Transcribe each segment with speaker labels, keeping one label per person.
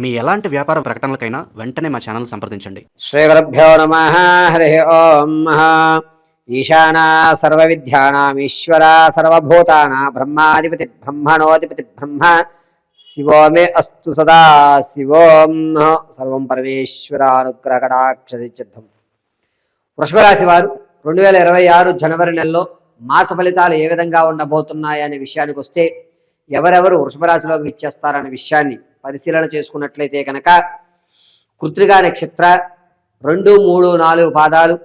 Speaker 1: మీ ఎలాంటి వ్యాపార ప్రకటనలకైనా వెంటనే మా ఛానల్ సంప్రదించండి.
Speaker 2: శ్రీగురుభ్యో నమ హరి ఓం ఈశానా సర్వవిద్యానామీశ్వర సర్వభూతానా బ్రహ్మాధిపతి బ్రహ్మణోధిపతి బ్రహ్మ. శివో మే అస్తు సదా శివోం సర్వం పరమేశ్వరానుగ్రహకటాక్షసిద్ధం. వృషభరాశి వారు రెండు వేల ఇరవై ఆరు జనవరి నెలలో మాస ఫలితాలు ఏ విధంగా ఉండబోతున్నాయనే విషయానికి వస్తే ఎవరెవరు వృషభరాశిలోకి ఇచ్చేస్తారనే విషయాన్ని పరిశీలన చేసుకున్నట్లయితే కనుక కృత్రిగా నక్షత్ర రెండు మూడు నాలుగు పాదాలు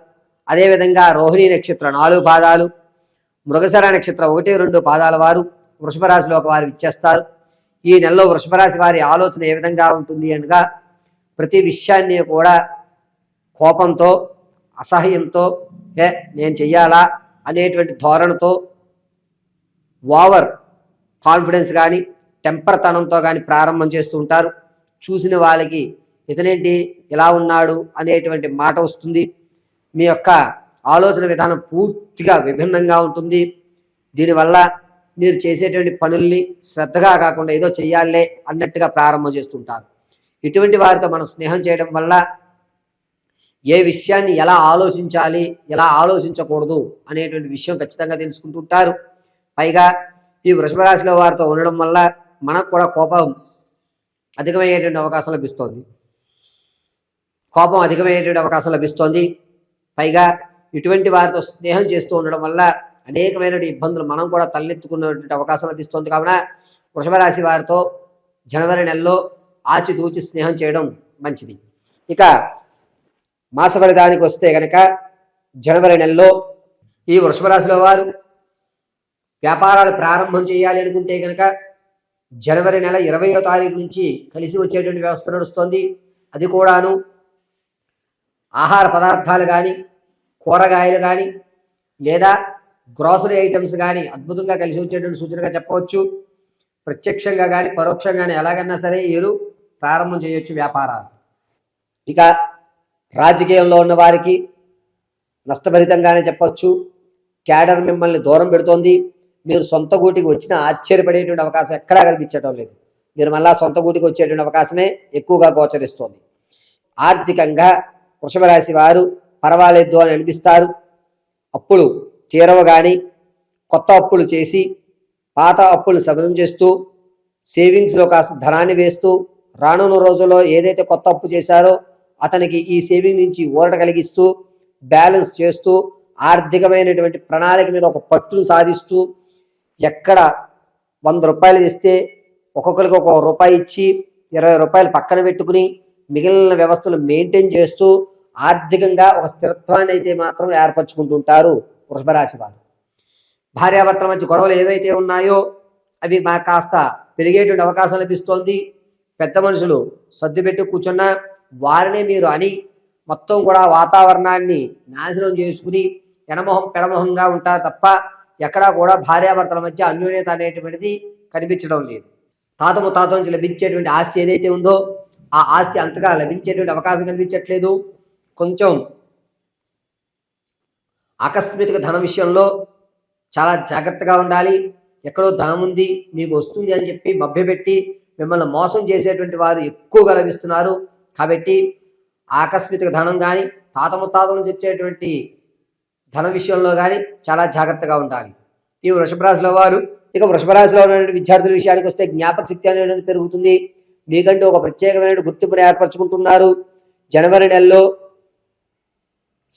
Speaker 2: అదేవిధంగా రోహిణి నక్షత్ర నాలుగు పాదాలు మృగశర నక్షత్ర ఒకటి రెండు పాదాల వారు వృషభ ఒక వారు ఇచ్చేస్తారు ఈ నెలలో వృషభ రాశి వారి ఆలోచన ఏ విధంగా ఉంటుంది అనగా ప్రతి విషయాన్ని కూడా కోపంతో అసహ్యంతో ఏ నేను చెయ్యాలా? అనేటువంటి ధోరణితో ఓవర్ కాన్ఫిడెన్స్ కానీ టెంపర్తనంతో కానీ ప్రారంభం చేస్తూ ఉంటారు. చూసిన వాళ్ళకి ఇతనేంటి ఇలా ఉన్నాడు అనేటువంటి మాట వస్తుంది. మీ యొక్క ఆలోచన విధానం పూర్తిగా విభిన్నంగా ఉంటుంది. దీనివల్ల మీరు చేసేటువంటి పనుల్ని శ్రద్ధగా కాకుండా ఏదో చెయ్యాలే అన్నట్టుగా ప్రారంభం చేస్తుంటారు ఇటువంటి వారితో మనం స్నేహం చేయడం వల్ల ఏ విషయాన్ని ఎలా ఆలోచించాలి ఎలా ఆలోచించకూడదు అనేటువంటి విషయం ఖచ్చితంగా తెలుసుకుంటుంటారు పైగా ఈ వృషభరాశిలో వారితో ఉండడం వల్ల మనకు కూడా కోపం అధికమయ్యేటువంటి అవకాశం లభిస్తోంది. కోపం అధికమయ్యేటువంటి అవకాశం లభిస్తోంది. పైగా ఇటువంటి వారితో స్నేహం చేస్తూ ఉండడం వల్ల అనేకమైన ఇబ్బందులు మనం కూడా తలెత్తుకున్నటువంటి అవకాశం లభిస్తుంది. కావున వృషభ రాశి వారితో జనవరి నెలలో ఆచితూచి స్నేహం చేయడం మంచిది. ఇక మాస ఫలితానికి వస్తే కనుక జనవరి నెలలో ఈ వృషభ రాశిలో వారు వ్యాపారాలు ప్రారంభం చేయాలి అనుకుంటే కనుక జనవరి నెల ఇరవయో తారీఖు నుంచి కలిసి వచ్చేటువంటి వ్యవస్థ నడుస్తోంది. అది కూడాను ఆహార పదార్థాలు కానీ కూరగాయలు కానీ లేదా గ్రాసరీ ఐటమ్స్ కానీ అద్భుతంగా కలిసి వచ్చేటువంటి సూచనగా చెప్పవచ్చు. ప్రత్యక్షంగా కానీ పరోక్షంగా కానీ ఎలాగన్నా సరే వీరు ప్రారంభం చేయొచ్చు వ్యాపారాలు. ఇక రాజకీయంలో ఉన్న వారికి నష్టభరితంగానే చెప్పవచ్చు క్యాడర్ మిమ్మల్ని దూరం పెడుతోంది. మీరు సొంత గూటికి వచ్చిన ఆశ్చర్యపడేటువంటి అవకాశం ఎక్కడా కనిపించడం లేదు. మీరు మళ్ళా సొంత గూటికి వచ్చేటువంటి అవకాశమే ఎక్కువగా గోచరిస్తోంది. ఆర్థికంగా వృషభ రాశి వారు పర్వాలేదు అని అనిపిస్తారు. అప్పులు తీరవ కానీ కొత్త అప్పులు చేసి పాత అప్పులు శబదం చేస్తూ సేవింగ్స్లో కాస్త ధనాన్ని వేస్తూ రానున్న రోజుల్లో ఏదైతే కొత్త అప్పు చేశారో అతనికి ఈ సేవింగ్ నుంచి ఊరట కలిగిస్తూ బ్యాలెన్స్ చేస్తూ ఆర్థికమైనటువంటి ప్రణాళిక మీద ఒక పట్టును సాధిస్తూ ఎక్కడ వంద రూపాయలు ఇస్తే ఒక్కొక్కరికి ఒక రూపాయి ఇచ్చి ఇరవై రూపాయలు పక్కన పెట్టుకుని మిగిలిన వ్యవస్థలు మెయింటైన్ చేస్తూ ఆర్థికంగా ఒక స్థిరత్వాన్ని అయితే మాత్రం ఏర్పరచుకుంటుంటారు వృషభరాశి వారు. భార్యాభర్తల మధ్య గొడవలు ఏవైతే ఉన్నాయో అవి మాకు కాస్త పెరిగేటువంటి అవకాశం లభిస్తోంది. పెద్ద మనుషులు సర్ది పెట్టి కూర్చున్నా వారినే మీరు అని మొత్తం కూడా వాతావరణాన్ని నాశనం చేసుకుని ఎడమొహం పెడమొహంగా ఉంటారు తప్ప ఎక్కడా కూడా భార్యాభర్తల మధ్య అన్యోన్యత అనేటువంటిది కనిపించడం లేదు. తాత ముత్తాత నుంచి లభించేటువంటి ఆస్తి ఏదైతే ఉందో ఆ ఆస్తి అంతగా లభించేటువంటి అవకాశం కనిపించట్లేదు. కొంచెం ఆకస్మిక ధన విషయంలో చాలా జాగ్రత్తగా ఉండాలి. ఎక్కడో ధనం ఉంది మీకు వస్తుంది అని చెప్పి మభ్యపెట్టి మిమ్మల్ని మోసం చేసేటువంటి వారు ఎక్కువగా లభిస్తున్నారు. కాబట్టి ఆకస్మిక ధనం కానీ తాత ముత్తాతలు నుంచి ధన విషయంలో కానీ చాలా జాగ్రత్తగా ఉండాలి. ఈ వృషభరాశిలో వారు ఇక వృషభరాశిలో ఉన్నటువంటి విద్యార్థుల విషయానికి వస్తే జ్ఞాపక శక్తి అనేది పెరుగుతుంది. మీకంటూ ఒక ప్రత్యేకమైన గుర్తింపును ఏర్పరచుకుంటున్నారు. జనవరి నెలలో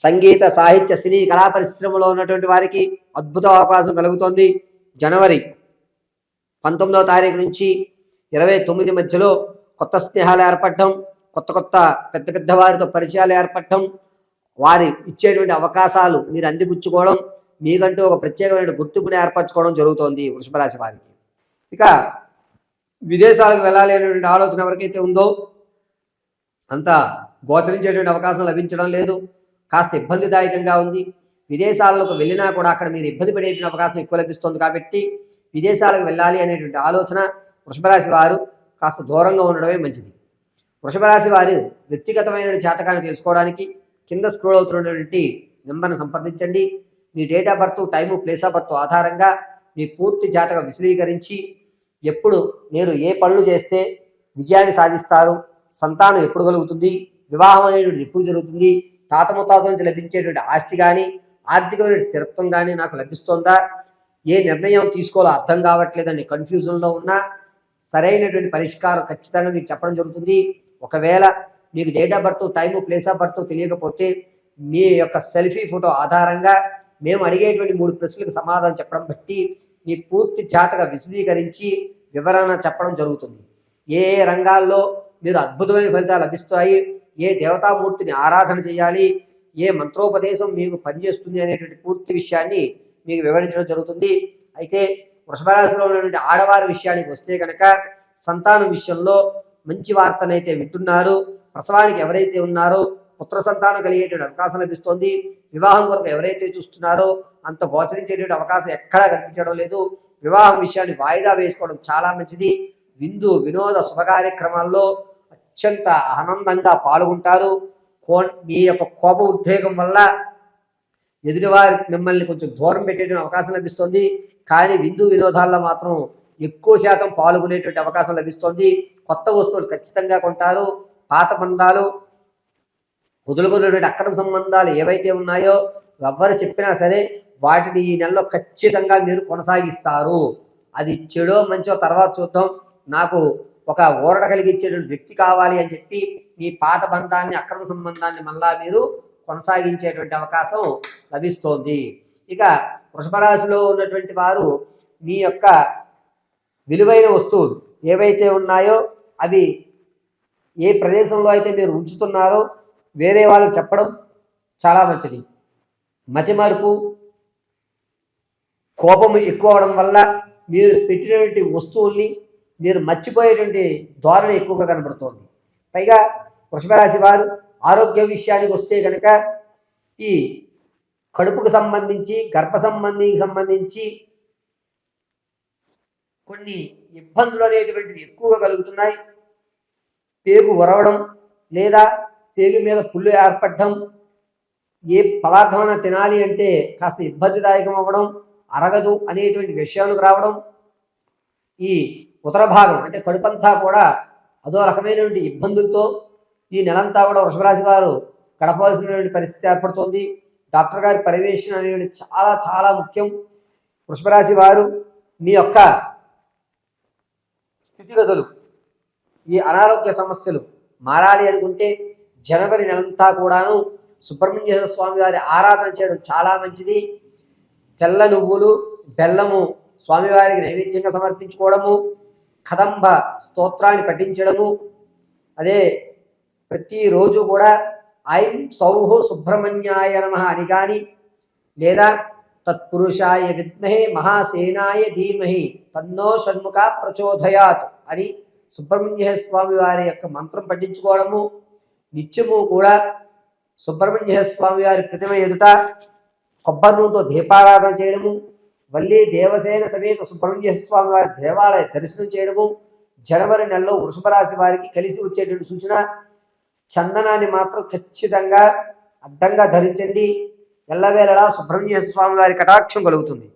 Speaker 2: సంగీత సాహిత్య సినీ కళా పరిశ్రమలో ఉన్నటువంటి వారికి అద్భుత అవకాశం కలుగుతోంది. జనవరి పంతొమ్మిదవ తారీఖు నుంచి ఇరవై తొమ్మిది మధ్యలో కొత్త స్నేహాలు ఏర్పడటం కొత్త కొత్త పెద్ద పెద్ద వారితో పరిచయాలు ఏర్పడటం వారి ఇచ్చేటువంటి అవకాశాలు మీరు అందిపుచ్చుకోవడం మీకంటూ ఒక ప్రత్యేకమైన గుర్తింపుని ఏర్పరచుకోవడం జరుగుతోంది వృషభరాశి వారికి. ఇక విదేశాలకు వెళ్ళాలి అనేటువంటి ఆలోచన ఎవరికైతే ఉందో అంత గోచరించేటువంటి అవకాశం లభించడం లేదు. కాస్త ఇబ్బందిదాయకంగా ఉంది. విదేశాలకు వెళ్ళినా కూడా అక్కడ మీరు ఇబ్బంది పడేటువంటి అవకాశం ఎక్కువ లభిస్తుంది కాబట్టి విదేశాలకు వెళ్ళాలి అనేటువంటి ఆలోచన వృషభరాశి వారు కాస్త దూరంగా ఉండడమే మంచిది. వృషభరాశి వారు వ్యక్తిగతమైన జాతకాన్ని తెలుసుకోవడానికి కింద స్క్రోల్ అవుతున్నటువంటి నెంబర్ను సంప్రదించండి. మీ date of birth time place of birth ఆధారంగా మీ పూర్తి జాతక విశదీకరించి ఎప్పుడు మీరు ఏ పనులు చేస్తే విజయాన్ని సాధిస్తారు సంతానం ఎప్పుడు కలుగుతుంది వివాహం అనేటువంటిది ఎప్పుడు జరుగుతుంది తాత ముత్తాత నుంచి లభించేటువంటి ఆస్తి కానీ ఆర్థికమైన స్థిరత్వం కానీ నాకు లభిస్తోందా ఏ నిర్ణయం తీసుకోవాలో అర్థం కావట్లేదని కన్ఫ్యూజన్లో ఉన్నా సరైనటువంటి పరిష్కారం ఖచ్చితంగా మీకు చెప్పడం జరుగుతుంది. ఒకవేళ మీకు date of birth time place of birth తెలియకపోతే మీ యొక్క సెల్ఫీ ఫోటో ఆధారంగా మేము అడిగేటువంటి మూడు ప్రశ్నలకు సమాధానం చెప్పడం బట్టి మీ పూర్తి జాతక విశదీకరించి వివరణ చెప్పడం జరుగుతుంది. ఏ ఏ రంగాల్లో మీరు అద్భుతమైన ఫలితాలు లభిస్తాయి? ఏ దేవతామూర్తిని ఆరాధన చేయాలి? ఏ మంత్రోపదేశం మీకు పనిచేస్తుంది అనేటువంటి పూర్తి విషయాన్ని మీకు వివరించడం జరుగుతుంది. అయితే వృషభరాశిలో ఉన్నటువంటి ఆడవారి విషయానికి వస్తే కనుక సంతానం విషయంలో మంచి వార్తనైతే వింటున్నారు. ప్రసవానికి ఎవరైతే ఉన్నారో పుత్ర సంతానం కలిగేటువంటి అవకాశం లభిస్తోంది. వివాహం కొరకు ఎవరైతే చూస్తున్నారో అంత గోచరించేటువంటి అవకాశం ఎక్కడా కనిపించడం లేదు. వివాహం విషయాన్ని వాయిదా వేసుకోవడం చాలా మంచిది. విందు వినోద శుభ కార్యక్రమాల్లో అత్యంత ఆనందంగా పాల్గొంటారు. కో మీ యొక్క కోప ఉద్రేకం వల్ల ఎదుటివారి మిమ్మల్ని కొంచెం దూరం పెట్టేటువంటి అవకాశం లభిస్తుంది. కానీ విందు వినోదాల్లో మాత్రం ఎక్కువ శాతం పాల్గొనేటువంటి అవకాశం లభిస్తుంది. కొత్త వస్తువులు ఖచ్చితంగా కొంటారు. పాత బంధాలు వదులుకున్నటువంటి అక్రమ సంబంధాలు ఏవైతే ఉన్నాయో ఎవ్వరు చెప్పినా సరే వాటిని ఈ నెలలో ఖచ్చితంగా మీరు కొనసాగిస్తారు. అది చెడో మంచో తర్వాత చూద్దాం. నాకు ఒక ఊరట కలిగించేటువంటి వ్యక్తి కావాలి అని చెప్పి మీ పాత బంధాన్ని అక్రమ సంబంధాన్ని మళ్ళా మీరు కొనసాగించేటువంటి అవకాశం లభిస్తోంది. ఇక వృషభరాశిలో ఉన్నటువంటి వారు మీ యొక్క విలువైన వస్తువులు ఏవైతే ఉన్నాయో అవి ఏ ప్రదేశంలో అయితే మీరు ఉంచుతున్నారో వేరే వాళ్ళకి చెప్పడం చాలా మంచిది. మతి మార్పు కోపం ఎక్కువ అవడం వల్ల మీరు పెట్టినటువంటి వస్తువుల్ని మీరు మర్చిపోయేటువంటి ధోరణి ఎక్కువగా కనబడుతోంది. పైగా వృషభరాశి వారు ఆరోగ్య విషయానికి వస్తే కనుక ఈ కడుపుకు సంబంధించి గర్భ సంబంధికి సంబంధించి కొన్ని ఇబ్బందులు అనేటువంటివి ఎక్కువగా కలుగుతున్నాయి. పేగు ఉరవడం లేదా పేగు మీద పుల్లు ఏర్పడడం ఏ పదార్థమైనా తినాలి అంటే కాస్త ఇబ్బందిదాయకం అవ్వడం అరగదు అనేటువంటి విషయాలకు రావడం ఈ ఉత్తర భాగం అంటే కడుపంతా కూడా అదో రకమైనటువంటి ఇబ్బందులతో ఈ నెలంతా కూడా వృషభరాశి వారు గడపవలసినటువంటి పరిస్థితి ఏర్పడుతోంది. డాక్టర్ గారి పర్యవేక్షణ అనేది చాలా చాలా ముఖ్యం. వృషభరాశి వారు మీ యొక్క స్థితిగతులు ఈ అనారోగ్య సమస్యలు మారాలి అనుకుంటే జనవరి నెలంతా కూడాను సుబ్రహ్మణ్య స్వామి వారి ఆరాధన చేయడం చాలా మంచిది. తెల్ల నువ్వులు బెల్లము స్వామివారికి నైవేద్యంగా సమర్పించుకోవడము కదంబ స్తోత్రాన్ని పఠించడము. అదే ప్రతిరోజు కూడా ఐం సౌహు సుబ్రహ్మణ్యాయ నమ అని కానీ లేదా తత్పురుషాయ విద్మహే మహాసేనాయ ధీమహి తన్నో షణ్ముఖ ప్రచోదయాత్ అని సుబ్రహ్మణ్య స్వామి వారి యొక్క మంత్రం పఠించుకోవడము నిత్యము కూడా సుబ్రహ్మణ్య స్వామి వారి ప్రతిమ ఎదుట కొబ్బరి నూనెతో దీపారాధన చేయడము మళ్ళీ దేవసేన సమేత సుబ్రహ్మణ్య స్వామి వారి దేవాలయ దర్శనం చేయడము జనవరి నెలలో వృషభ రాశి వారికి కలిసి వచ్చేటువంటి సూచన చందనాన్ని మాత్రం ఖచ్చితంగా అడ్డంగా ధరించండి. ఎల్లవేళలా సుబ్రహ్మణ్య స్వామి వారి కటాక్షం కలుగుతుంది.